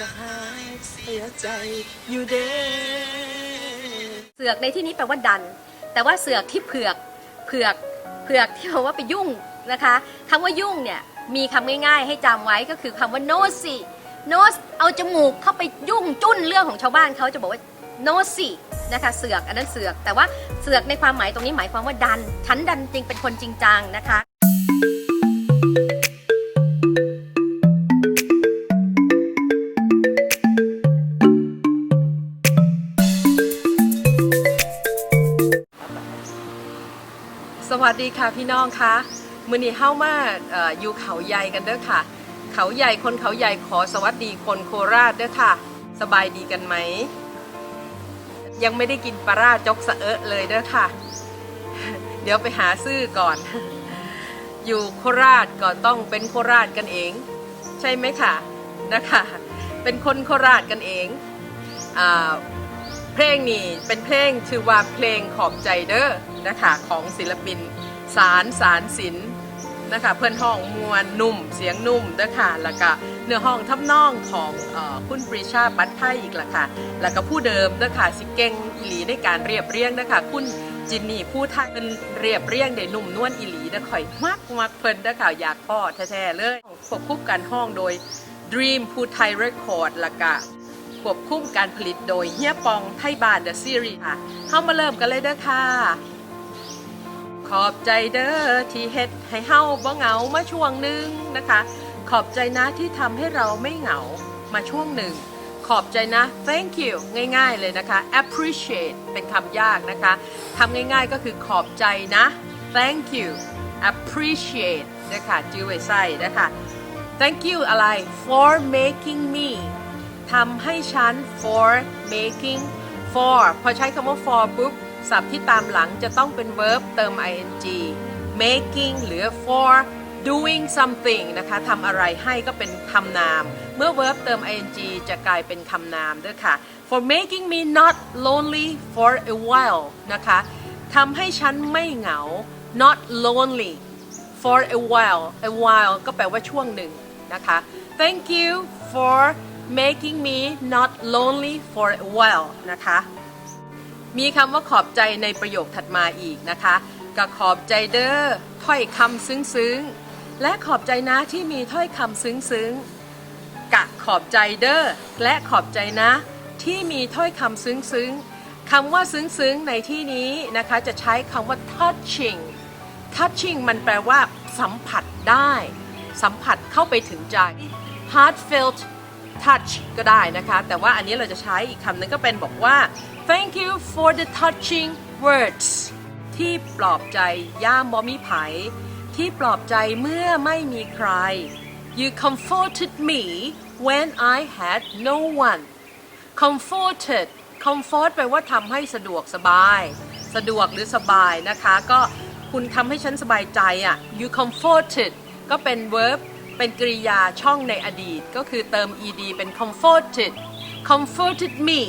ก็หายเสียใจอยู่เด้เสือกในที่นี้แปลว่าดัน แต่ว่าเสือกที่เผือกเผือกเผือกที่แปลว่าไปยุ่งนะคะคำว่ายุ่งเนี่ยมีคำง่ายๆ ให้จำไว้ก็คือคำว่า nosy nose เอาจมูกเข้าไปยุ่งจุ้นเรื่องของชาวบ้านเขาจะบอกว่า nosy นะคะเสือกอันนั้นเสือก แต่ว่าเสือกในความหมายตรงนี้หมายความว่าดันฉันดันจริงเป็นคนจริงจังนะคะ วัสดีค่ะพี่น้องคะมือนี้เข้ามาอออยู่เขาใหญ่กันเด้อค่ะ เขาใหญ่คนเขาใหญ่ขอสวัสดีคนโคราชเด้อค่ะ สบายดีกันไหม ยังไม่ได้กินปลาร่าจกสะเอะเลยเด้อค่ะ เดี๋ยวไปหาซื้อก่อน อยู่โคราชก็ต้องเป็นโคราชกันเอง ใช่ไหมค่ะนะคะ เป็นคนโคราชกันเองอเพลงนี้เป็นเพลงชื่อว่าเพลงขอบใจเด้อนะคะของศิลปิน สารสารศิลป์นะคะเพื่อนห้องมวลนุ่มเสียงนุ่มเด้อค่ะแล้วก็เนื้อห้องทับนองของคุณปรีชาบัตไทยอีกละค่ะ แล้วก็ผู้เดิมเด้อค่ะสิเก่งอีลีในการเรียบเรียงเด้อค่ะคุณจินนี่ผู้ไทยเป็นเรียบเรียงได้นุ่มนวลอีลีเด้อข่อยมากมากเพิ่นเด้อค่ะอยากพ่อแท้ๆเลยควบคู่กันห้องโดย Dream ผู้ไทยเรคคอร์ดล้วก็ควบคุมการผลิตโดยเฮียปองไทยบานเดอะซีรีส์ค่ะเข้ามาเริ่มกันเลยเด้อค่ะ อบใจเด้อที่เฮ็ดให้เฮาบ่เหงามาช่วงหนึ่งนะคะ ขอบใจนะที่ทำให้เราไม่เหงามาช่วงหนึ่ง ขอบใจนะ thank you ง่ายๆเลยนะคะ appreciate เป็นคำยากนะคะทำง่ายๆก็คือขอบใจนะ thank you appreciate นะคะจื้อไว้ใส่นะคะ thank you อะไร for making me ทำให้ฉัน for making for พอใช้คำว่า for ปุ๊บ ศัพท์ที่ตามหลังจะต้องเป็น verb เติม ing making หรือ for doing something นะคะทำอะไรให้ก็เป็นคำนาม เมื่อ verb เติม ing จะกลายเป็นคำนามด้วยค่ะ for making me not lonely for a while นะคะทำให้ฉันไม่เหงา not lonely for a while a while ก็แปลว่าช่วงหนึ่งนะคะ thank you for making me not lonely for a while นะคะ มีคำว่าขอบใจในประโยคถัดมาอีกนะคะก็ขอบใจเด้อถ้อยคำซึ้งๆ และขอบใจนะที่มีถ้อยคำซึ้งๆกะขอบใจเด้อและขอบใจนะที่มีถ้อยคำซึ้งๆคำว่าซึ้งๆในที่นี้นะคะจะใช้คำว่า touching touching มันแปลว่า สัมผัสได้ สัมผัสเข้าไปถึงใจ heartfelt touch ก็ได้นะคะ แต่ว่าอันนี้เราจะใช้อีกคำหนึงก็เป็นบอกว่า thank you for the touching words ที่ปลอบใจย่ามบอมีไผ ที่ปลอบใจเมื่อไม่มีใคร you comforted me when I had no one comforted comfort แปลว่าทำให้สะดวกสบาย สะดวกหรือสบายนะคะ ก็คุณทำให้ฉันสบายใจอะ you comforted ก็เป็น verb เป็นกริยาช่องในอดีต ก็คือเติม ed เป็น comforted comforted me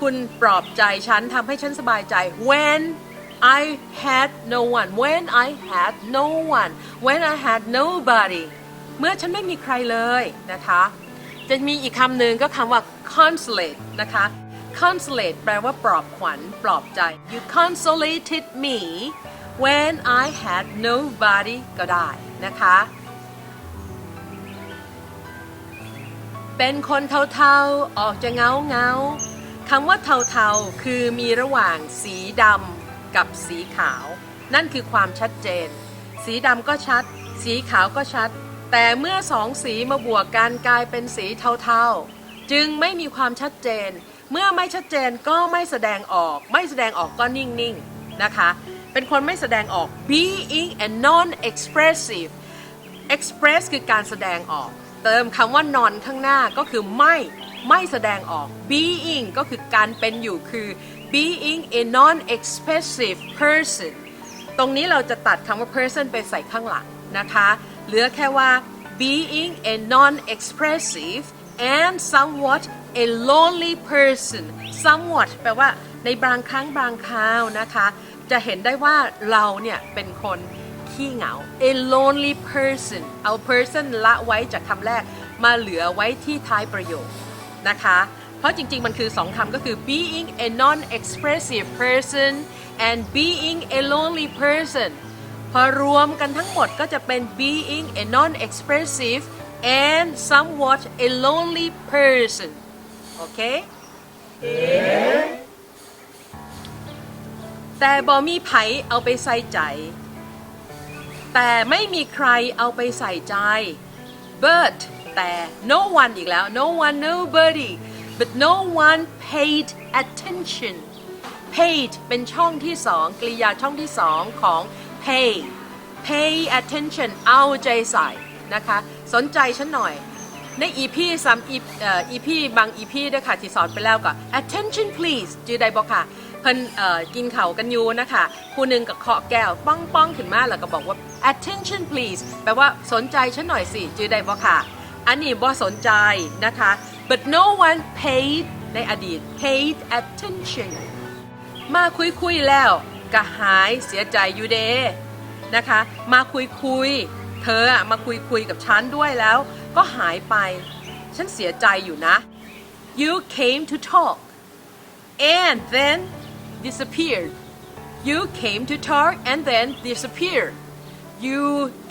คุณปลอบใจฉันทำให้ฉันสบายใจ when I had no one when I had no one when I had nobody เมื่อฉันไม่มีใครเลยนะคะ จะมีอีกคำหนึ่งก็คำว่า consolate นะคะ consolate แปลว่าปลอบขวัญปลอบใจ you consolated me when I had nobody ก็ได้นะคะ เป็นคนเทาๆ ออกจะเงาเงา คำว่าเทาๆ คือมีระหว่างสีดำกับสีขาว นั่นคือความชัดเจน สีดำก็ชัด สีขาวก็ชัด แต่เมื่อสองสีมาบวกกันกลายเป็นสีเทาๆ จึงไม่มีความชัดเจน เมื่อไม่ชัดเจนก็ไม่แสดงออก ไม่แสดงออกก็นิ่งๆนะคะ เป็นคนไม่แสดงออก being a non-expressive express คือการแสดงออก เติมคำว่า non ข้างหน้าก็คือไม่ ไม่แสดงออก being ก็คือการเป็นอยู่คือ being a non-expressive person ตรงนี้เราจะตัดคำว่า person ไปใส่ข้างหลังนะคะ เหลือแค่ว่า being a non-expressive and somewhat a lonely person somewhat แปลว่าในบางครั้งบางคราวนะคะ จะเห็นได้ว่าเราเนี่ยเป็นคนขี้เหงา a lonely person เอา person ละไว้จากคำแรกมาเหลือไว้ที่ท้ายประโยค นะคะ เพราะจริง ๆ มันคือสองคำก็คือ being a non-expressive person and being a lonely person พอรวมกันทั้งหมดก็จะเป็น being a non-expressive and somewhat a lonely person โอเค แต่บอมีไผเอาไปใส่ใจ แต่ไม่มีใครเอาไปใส่ใจ but แต่ no one อีกแล้ว no one nobody but no one paid attention paid เป็นช่องที่สองกริยาช่องที่สองของ pay pay attention เอาใจใส่นะคะ สนใจฉันหน่อย ใน EP ซ้ำ EP เอ่อ EP บาง EP ด้วยค่ะ ที่สอนไปแล้วก็ attention please จือใดบอกค่ะ เพิ่นกินเข่ากันอยู่นะคะผู้หนึ่งกับเคาะแก้วป้องป้องขึ้นมาแล้วก็บอกว่า attention please แปลว่าสนใจฉันหน่อยสิจือใดบอกค่ะ อันนี้บ่สนใจนะคะ but no one paid ในอดีต paid attention มาคุยคุยๆแล้วก็หายเสียใจอยู่เดนะคะ มาคุยคุย เธออะมาคุยคุยกับฉันด้วยแล้ว ก็หายไป ฉันเสียใจอยู่นะ you came to talk and then disappeared you came to talk and then disappeared you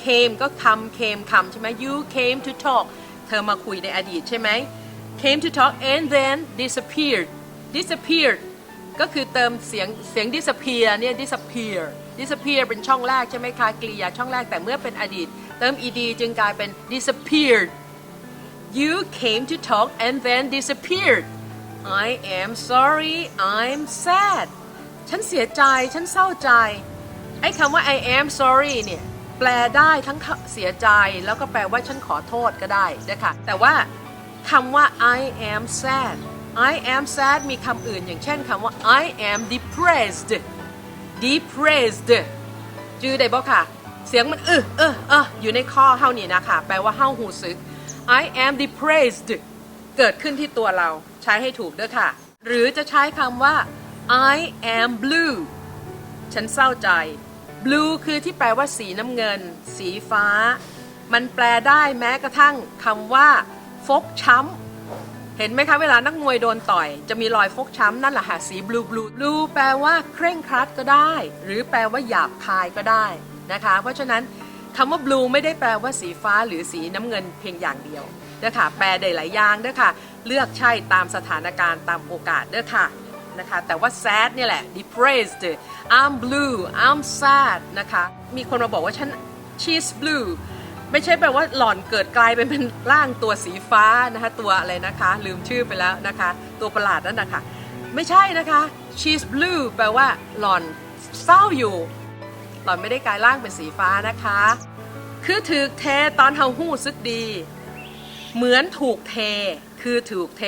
came ก็คำ came คำใช่ไหม you came to talk เธอมาคุยในอดีตใช่ไหม came to talk and then disappeared disappeared ก็คือเติมเสียงเสียง disappear เนี่ย disappear disappear เป็นช่องแรกใช่ไหมคะกริยาช่องแรกแต่เมื่อเป็นอดีต เติม ed จึงกลายเป็น disappeared you came to talk and then disappeared I am sorry I'm sad ฉันเสียใจ ฉันเศร้าใจ ไอ้คำว่า I am sorry เนี่ย แปลได้ทั้งเสียใจแล้วก็แปลว่าฉันขอโทษก็ได้นะคะแต่ว่าคำว่า I am sad I am sad มีคำอื่นอย่างเช่นคำว่า I am depressed depressed จือได้บอกค่ะ เสียงมันเออเออเอออยู่ในข้อเฮานี่นะคะแปลว่าเฮาหูซึก I am depressed เกิดขึ้นที่ตัวเราใช้ให้ถูกด้วยค่ะ หรือจะใช้คำว่า I am blue ฉันเศร้าใจ blue คือที่แปลว่าสีน้ำเงิน สีฟ้า มันแปลได้แม้กระทั่งคำว่า ฟกช้ำ เห็นไหมคะ เวลานักมวยโดนต่อย จะมีรอยฟกช้ำ นั่นแหละค่ะสีบลูบลูบลูแปลว่าเคร่งครัดก็ได้ หรือแปลว่าหยาบคายก็ได้นะคะ เพราะฉะนั้นคำว่าบลูไม่ได้แปลว่าสีฟ้าหรือสีน้ำเงินเพียงอย่างเดียวนะคะแปลได้หลายอย่างเด้อค่ะ เลือกใช่ตามสถานการณ์ตามโอกาสเด้อค่ะ นะคะแต่ว่า sad เนี่ยแหละ depressed I'm blue I'm sad นะคะมีคนมาบอกว่าฉัน she's blue ไม่ใช่แปลว่าหล่อนเกิดกลายเป็นเป็นร่างตัวสีฟ้านะคะตัวอะไรนะคะ ลืมชื่อไปแล้วนะคะ ตัวประหลาดนั่นนะคะไม่ใช่นะคะ she's blue แปลว่าหล่อนเศร้าอยู่ หล่อนไม่ได้กลายร่างเป็นสีฟ้านะคะ คือถือเทตอนเฮาหู้ซึกดี เหมือนถูกเท คือถูกเท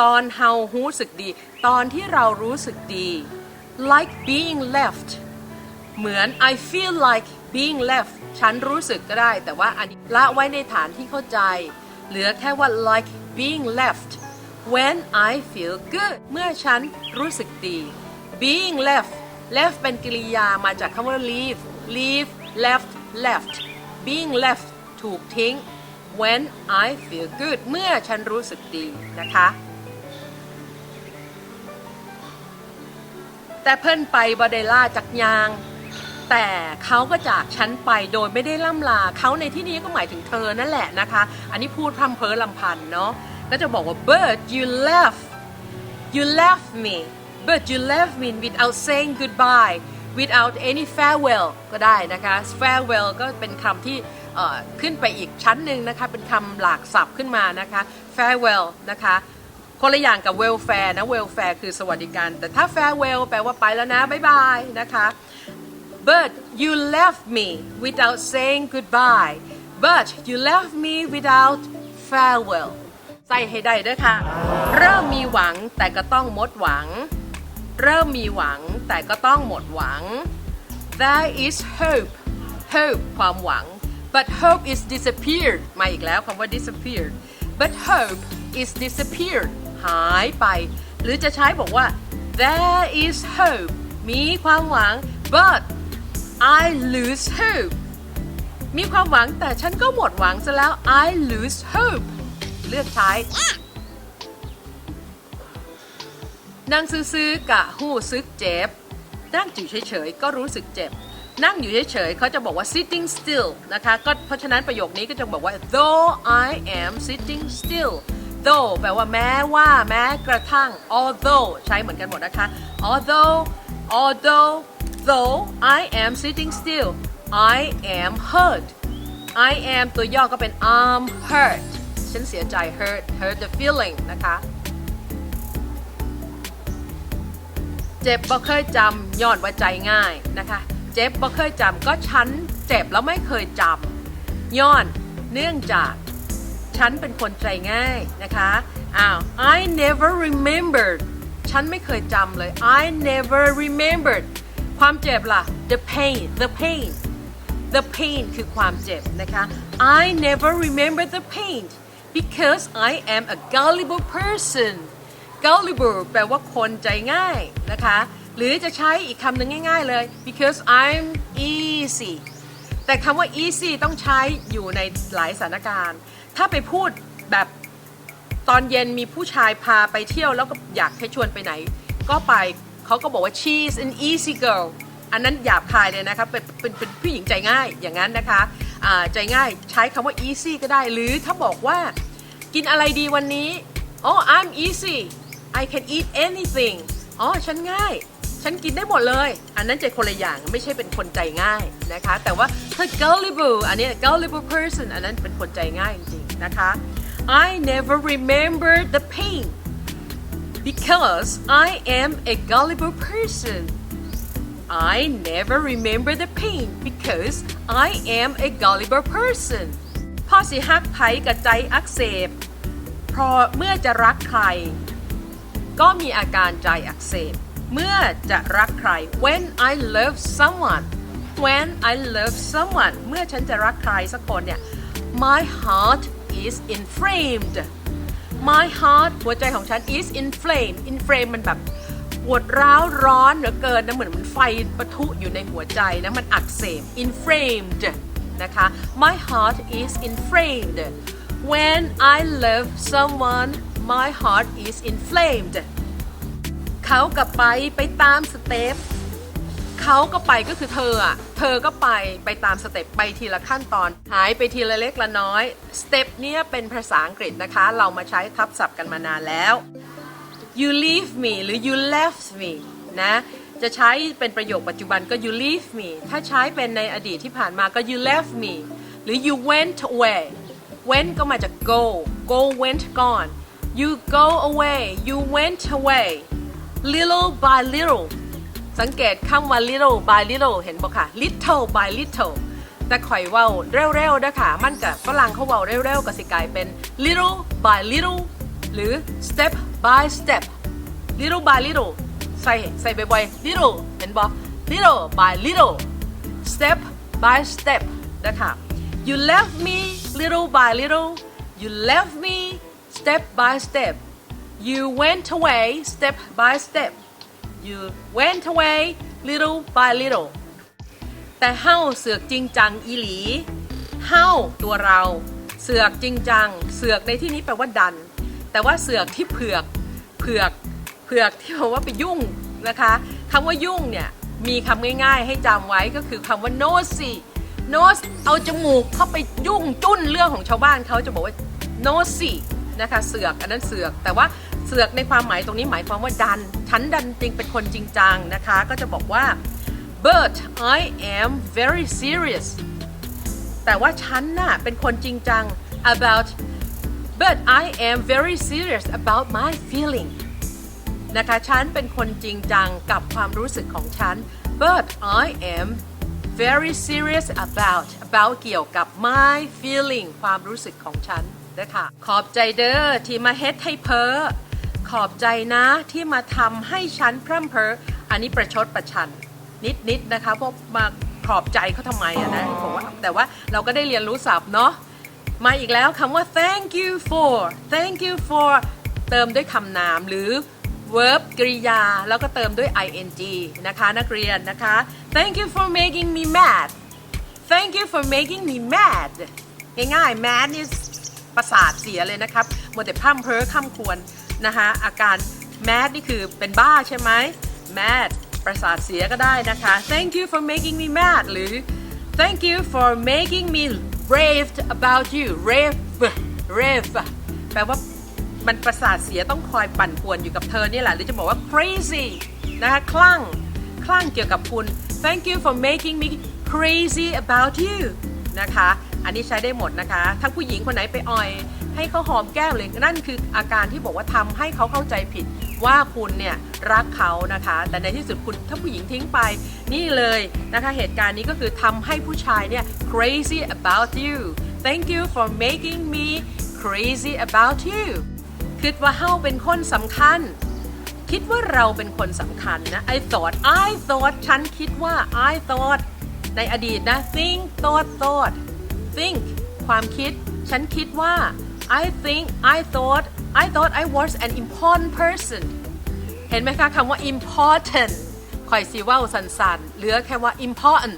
ตอนเฮารู้สึกดี ตอนที่เรารู้สึกดี like being left เหมือน I feel like being left ฉันรู้สึกก็ได้ แต่ว่าอันนี้ละไว้ในฐานที่เข้าใจ เหลือแค่ว่า like being left when I feel good เมื่อฉันรู้สึกดี being left left เป็นกริยามาจากคำว่า leave leave left left being left ถูกทิ้ง when I feel good เมื่อฉันรู้สึกดีนะคะ แต่เพิ่นไปบอดล่าจากยาง แต่เขาก็จากฉันไปโดยไม่ได้ล่ำลาเขาในที่นี้ก็หมายถึงเธอนั่นแหละนะคะ อันนี้พูดพร่ำเพ้อลำพันเนาะก็จะบอกว่า but you left you left me but you left me without saying goodbye without any farewell ก็ได้นะคะ farewell ก็เป็นคำที่ขึ้นไปอีกชั้นหนึ่งนะคะ เป็นคำหลากศัพท์ขึ้นมานะคะ farewell นะคะ คนละอย่างกับ welfare นะ welfare คือสวัสดิการ แต่ถ้า farewell แปลว่าไปแล้วนะ บ๊ายบายนะคะ but you left me without saying goodbye but you left me without farewell ใส่ให้ได้ด้วยค่ะ เริ่มมีหวังแต่ก็ต้องหมดหวัง เริ่มมีหวังแต่ก็ต้องหมดหวัง there is hope hope ความหวัง but hope is disappeared มาอีกแล้วคำว่า disappeared but hope is disappeared หายไป หรือจะใช้บอกว่า there is hope มีความหวัง but I lose hope มีความหวังแต่ฉันก็หมดหวังซะแล้ว I lose hope เลือกใช้นั่งซื้อๆกะหู้ซึกเจ็บ นั่งอยู่เฉยๆก็รู้สึกเจ็บ นั่งอยู่เฉยๆเขาจะบอกว่า sitting still นะคะ ก็เพราะฉะนั้นประโยคนี้ก็จะบอกว่า though I am sitting still though แปลว่าแม้ว่าแม้กระทั่ง although ใช้เหมือนกันหมดนะคะ although although though I am sitting still I am hurt I am ตัวย่อก็เป็น I'm hurt ฉันเสียใจ hurt hurt the feeling นะคะ เจ็บบ่เคยจำย้อนว่าใจง่ายนะคะ เจ็บบ่เคยจำก็ฉันเจ็บแล้วไม่เคยจำย้อนเนื่องจาก ฉันเป็นคนใจง่ายนะคะอ้าว I never remembered ฉันไม่เคยจำเลย I never remembered ความเจ็บล่ะ the pain the pain the pain คือความเจ็บนะคะ I never remember the pain because I am a gullible person gullible แปลว่าคนใจง่ายนะคะ หรือจะใช้อีกคำหนึ่งง่าย ๆเลย because I'm easy แต่คำว่า easy ต้องใช้อยู่ในหลายสถานการณ์ ถ้าไปพูดแบบตอนเย็นมีผู้ชายพาไปเที่ยวแล้วก็อยากให้ชวนไปไหน ก็ไปเขาก็บอกว่า she's an easy girl อันนั้นหยาบคายเลยนะคะเป็นเป็นเป็นผู้หญิงใจง่ายอย่างนั้นนะคะอ่าใจง่ายใช้คำว่า easy ก็ได้ หรือถ้าบอกว่ากินอะไรดีวันนี้อ๋อ I'm easy I can eat anything อ๋อฉันง่าย ฉันกินได้หมดเลย อันนั้นใจคนละอย่างไม่ใช่เป็นคนใจง่ายนะคะ แต่ว่าถ้า gullible อันนี้ gullible person อันนั้นเป็นคนใจง่ายจริง นะคะ I never remember the pain because I am a gullible person I never remember the pain because I am a gullible person พ่อสิฮักไผกับใจอักเสบ เพราะเมื่อจะรักใคร ก็มีอาการใจอักเสบ เมื่อจะรักใคร when I love someone when I love someone เมื่อฉันจะรักใครสักคนเนี่ย my heart is inflamed my heart หัวใจของฉัน is inflamed inflamed มันแบบปวดร้าวร้อนเหลือเกินนะเหมือนมันไฟปะทุอยู่ในหัวใจนะมันอักเสบ inflamed นะคะ my heart is inflamed when I love someone my heart is inflamed เขากับไปไปตามสเต็ป เขาก็ไปก็คือเธออะ เธอก็ไปไปตามสเต็ปไปทีละขั้นตอน หายไปทีละเล็กละน้อย สเต็ปเนี้ยเป็นภาษาอังกฤษนะคะ เรามาใช้ทับศัพท์กันมานานแล้ว you leave me หรือ you left me นะ จะใช้เป็นประโยคปัจจุบันก็ you leave me ถ้าใช้เป็นในอดีตที่ผ่านมาก็ you left me หรือ you went away went ก็มาจาก go go went gone you go away you went away little by little สังเกตคำว่า little by little เห็นบ่ค่ะ little by little แต่ข่อยเว้าเร็วๆนะคะมันกับฝรั่งเขาเว้าเร็วๆก็สิกลายเป็น little by little หรือ step by step little by little ใส่ใส่บ่อยๆ little เห็นบ่ little by little step by step นะคะ you left me little by little you left me step by step you went away step by step you went away little by little แต่เฮ้าเสือกจริงจังอีหลีเฮ้าตัวเรา เสือกจริงจัง เสือกในที่นี้แปลว่าดัน แต่ว่าเสือกที่เผือกเผือกเผือกที่แปลว่าไปยุ่งนะคะคำว่ายุ่งเนี่ยมีคำง่ายๆ ให้จำไว้ก็คือคำว่า nosy nose เอาจมูกเข้าไปยุ่งจุ้นเรื่องของชาวบ้านเขาจะบอกว่า nosy นะคะเสือกอันนั้นเสือกแต่ว่า เสือกในความหมายตรงนี้หมายความว่าดัน ฉันดันจริงเป็นคนจริงจังนะคะ ก็จะบอกว่า but I am very serious แต่ว่าฉันน่ะเป็นคนจริงจัง about but I am very serious about my feeling นะคะฉันเป็นคนจริงจังกับความรู้สึกของฉัน but I am very serious about about เกี่ยวกับ my feeling ความรู้สึกของฉันนะคะขอบใจเด้อที่มาเฮ็ดให้เพ้อ อบใจนะที่มาทำให้ฉันพร่ำเพ้ออันนี้ประชดประชัน นิดๆนะคะเพราะมาขอบใจเขาทำไมอะนะผมว่าแต่ว่าเราก็ได้เรียนรู้ศัพท์เนาะมาอีกแล้วคำว่า thank you for thank you for เติมด้วยคำนามหรือ verb กริยา แล้วก็เติมด้วย ing นะคะนักเรียนนะคะ thank you for making me mad thank you for making me mad ง่ายๆ mad is ประสาทเสียเลยนะครับมัวแต่พร่ำเพ้อข้ามควร นะคะอาการ mad นี่คือเป็นบ้าใช่ไหม mad ประสาทเสียก็ได้นะคะ thank you for making me mad หรือ thank you for making me raved about you rave rave แปลว่ามันประสาทเสียต้องคอยปั่นป่วนอยู่กับเธอนี่แหละ หรือจะบอกว่า crazy นะคะคลั่งคลั่งเกี่ยวกับคุณ thank you for making me crazy about you นะคะ อันนี้ใช้ได้หมดนะคะ ทั้งผู้หญิงคนไหนไปอ่อย ให้เขาหอมแก้มเลยนั่นคืออาการที่บอกว่าทำให้เขาเข้าใจผิดว่าคุณเนี่ยรักเขานะคะ แต่ในที่สุดคุณถ้าผู้หญิงทิ้งไป นี่เลยนะคะเหตุการณ์นี้ก็คือทำให้ผู้ชายเนี่ย crazy about you thank you for making me crazy about you คิดว่าเฮาเป็นคนสำคัญ คิดว่าเราเป็นคนสำคัญนะ I thought I thought ฉันคิดว่า I thought ในอดีตนะ think thought thought think ความคิด ฉันคิดว่า I think I thought I thought I was an important person เห็นไหมคะคำว่า important คอยซีว่าสันๆเหลือแค่ว่า important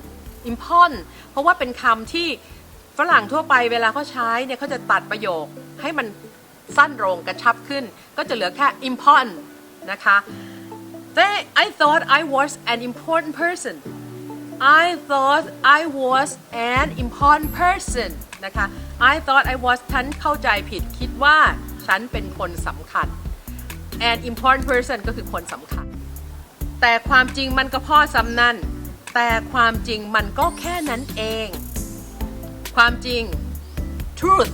important เพราะว่าเป็นคำที่ฝรั่งทั่วไปเวลาเขาใช้เนี่ยเขาจะตัดประโยคให้มันสั้นลงกระชับขึ้น ก็จะเหลือแค่ important นะคะ They, I thought I was an important person I thought I was an important person นะคะ I thought I was ฉันเข้าใจผิดคิดว่าฉันเป็นคนสำคัญ an important person ก็คือคนสำคัญ แต่ความจริงมันก็พ่อสำนันแต่ความจริงมันก็แค่นั้นเอง ความจริง truth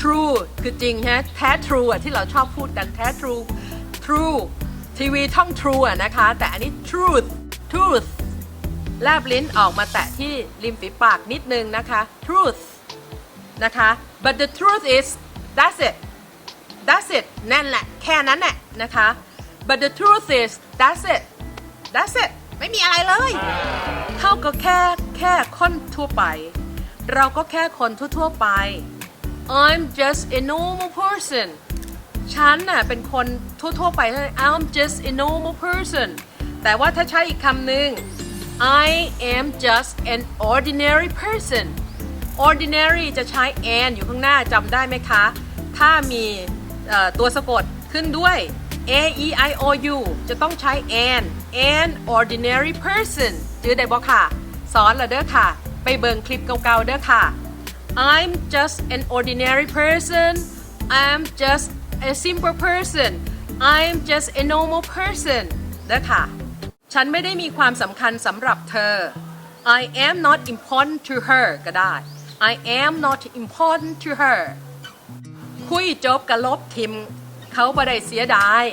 true คือจริงฮะแท้ true ที่เราชอบพูดกันแท้ true true ทีวีท่อง true นะคะ แต่อันนี้ truth truth แลบลิ้นออกมาแตะที่ริมฝีปากนิดนึงนะคะ truth นะคะ but the truth is that's it that's it นั่นแหละแค่นั้นแหละนะคะ but the truth is that's it that's it ไม่มีอะไรเลย เท่ากับแค่แค่คนทั่วไป เราก็แค่คนทั่วๆไป I'm just a normal person ฉันน่ะเป็นคนทั่วๆไป I'm just a normal person แต่ว่าถ้าใช้อีกคำหนึ่ง I am just an ordinary person ordinary จะใช้ an อยู่ข้างหน้าจำได้ไหมคะ ถ้ามีตัวสะกดขึ้นด้วย a e i o u จะต้องใช้ an an ordinary person จือได้บอกค่ะ สอนละเด้อค่ะ ไปเบิงคลิปเก่าๆเด้อค่ะ I'm just an ordinary person I'm just a simple person I'm just a normal person เด้อค่ะ ฉันไม่ได้มีความสำคัญสำหรับเธอ I am not important to her ก็ได้ I am not important to her คุยจบกับลบทิม เขาบ่ได้เสียดาย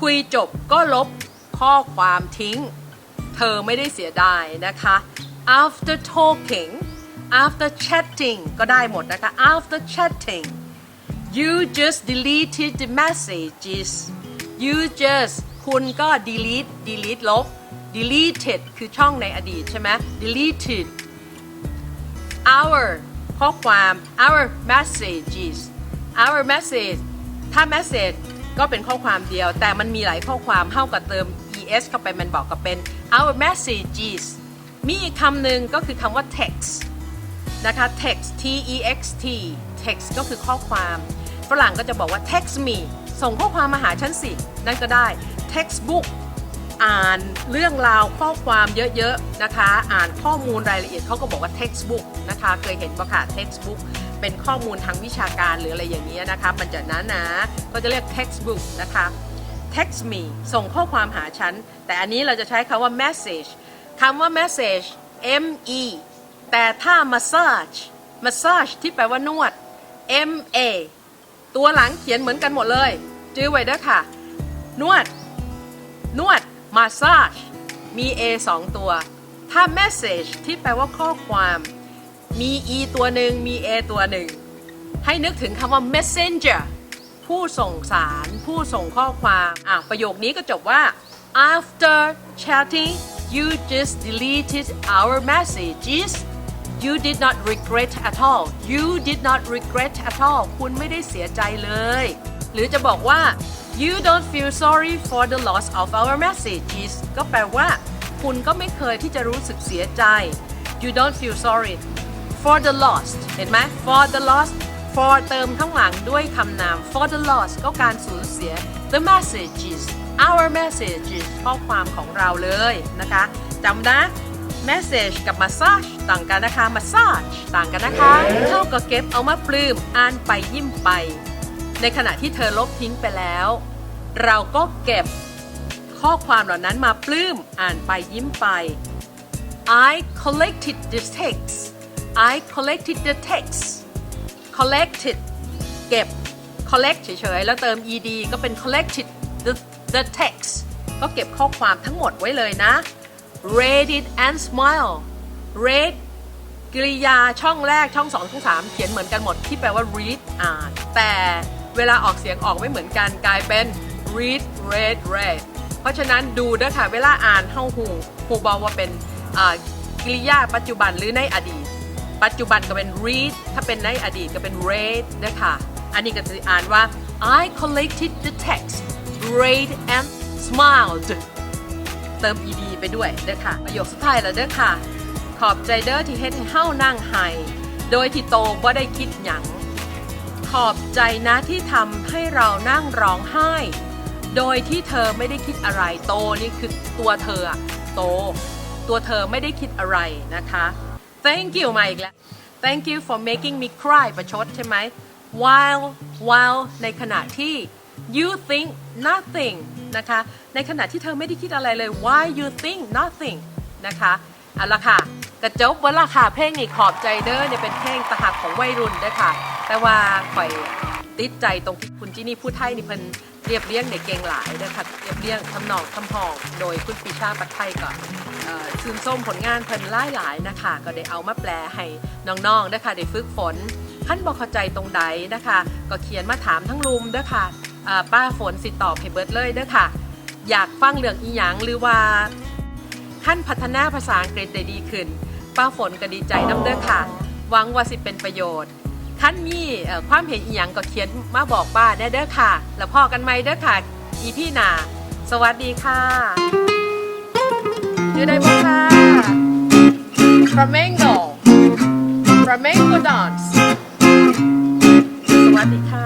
คุยจบก็ลบข้อความทิ้ง เธอไม่ได้เสียดายนะคะ after talking after chatting ก็ได้หมดนะคะ after chatting you just deleted the messages you just คุณก็ delete delete ลบ deleted คือช่องในอดีตใช่ไหม deleted our ข้อความ our messages our message ถ้า message ก็เป็นข้อความเดียว แต่มันมีหลายข้อความเท่ากับเติม es เข้าไปมันบอกกับเป็น our messages มีอีกคำหนึ่งก็คือคำว่า text นะคะ text t e x t text ก็คือข้อความฝรั่งก็จะบอกว่า text me ส่งข้อความมาหาฉันสิ นั่นก็ได้ textbook อ่านเรื่องราวข้อความเยอะๆนะคะ อ่านข้อมูลรายละเอียดเขาก็บอกว่า textbook นะคะเคยเห็นปะค่ะ textbook เป็นข้อมูลทางวิชาการหรืออะไรอย่างนี้ยนะคะมันจะหนาๆก็จะเรียก textbook นะคะ text me ส่งข้อความหาฉัน แต่อันนี้เราจะใช้คำว่า message คำว่า message m e แต่ถ้า massage massage ที่แปลว่านวด m a ตัวหลังเขียนเหมือนกันหมดเลยจื้อไว้เด้อค่ะ นวด นวด massage มี a สองตัว ถ้า message ที่แปลว่าข้อความมี e ตัวหนึ่งมี a ตัวหนึ่ง ให้นึกถึงคำว่า messenger ผู้ส่งสาร ผู้ส่งข้อความอะประโยคนี้ก็จบว่า after chatting you just deleted our messages you did not regret at all you did not regret at all คุณไม่ได้เสียใจเลย หรือจะบอกว่า you don't feel sorry for the loss of our messages ก็แปลว่า คุณก็ไม่เคยที่จะรู้สึกเสียใจ you don't feel sorry for the lost เห็นไหม for the lost for เติมข้างหลังด้วยคำนาม for the lost ก็การสูญเสีย the messages our messages ข้อความของเราเลยนะคะจำนะ message กับ massage ต่างกันนะคะ massage ต่างกันนะคะ เท่ากับเก็บเอามาปลื้มอ่านไปยิ้มไป ในขณะที่เธอลบทิ้งไปแล้ว เราก็เก็บข้อความเหล่านั้นมาปลื้มอ่านไปยิ้มไป I collected the text I collected the text collected เก็บ collect เฉยๆ แล้วเติม ed ก็เป็น collected the the text ก็เก็บข้อความทั้งหมดไว้เลยนะ read it and smile read กริยาช่องแรกช่อง 2 ช่อง 3 เขียนเหมือนกันหมดที่แปลว่า read อ่านแต่ เวลาออกเสียงออกไม่เหมือนกันกลายเป็น read read read เพราะฉะนั้นดูด้วยค่ะเวลาอ่านเฮาหูหูบอกว่าเป็นกริยาปัจจุบันหรือในอดีต ปัจจุบันก็เป็น read ถ้าเป็นในอดีตก็เป็น read นะคะอันนี้ก็จะอ่านว่า I collected the text read and smiled เติม ed ไปด้วยเด้อค่ะประโยคสุดท้ายแล้วเด้อค่ะ ขอบใจเด้อที่เฮ็ดให้เฮานั่งไห้โดยที่โตบ่ได้คิดหยัง ขอบใจนะที่ทำให้เรานั่งร้องไห้ โดยที่เธอไม่ได้คิดอะไรโตนี่คือตัวเธออะโต ตัวเธอไม่ได้คิดอะไรนะคะ thank you มาอีกแล้ว thank you for making me cry ประชดใช่ไหม while while ในขณะที่ you think nothing นะคะ ในขณะที่เธอไม่ได้คิดอะไรเลย why you think nothing นะคะ เอาละค่ะ กระจบวันละค่ะเพลงนี้ขอบใจเด้อเนี่ยเป็นเพลงตะหักของวัยรุ่นด้อค่ะ แต่ว่าข่อยติดใจตรงที่คุณจินี่ผู้ไทยนี่เพิ่นเรียบเรียงเด็กเก่งหลายเด้อค่ะเรียบเรียงทำนองทำพอง โดยคุณปีชาปัดไทยก่อนเอ่อชื่นส้มผลงานเพิ่นหลายหลายนะคะ ก็ได้เอามาแปลให้น้องๆเด้ค่ะได้ฝึกฝนท่านบอกเข้าใจตรงใดนะคะ ก็เขียนมาถามทั้งลุมเด้อค่ะอ่าป้าฝนสิตอบให้เบิดเลยเด้อค่ะ อยากฟังเรื่องอีหยังหรือว่าขั้นพัฒนาภาษาอังกฤษได้ดีขึ้น ป้าฝนก็ดีใจน้ำเด้อค่ะหวังว่าสิเป็นประโยชน์ท่านมีความเห็นอีหยังก็เขียนมาบอกป้าได้เด้อค่ะ แล้วพอกันไหมเด้อค่ะอีพี่นาสวัสดีค่ะยูได้บ้างค่ะ Flamengo Flamengo dance สวัสดีค่ะ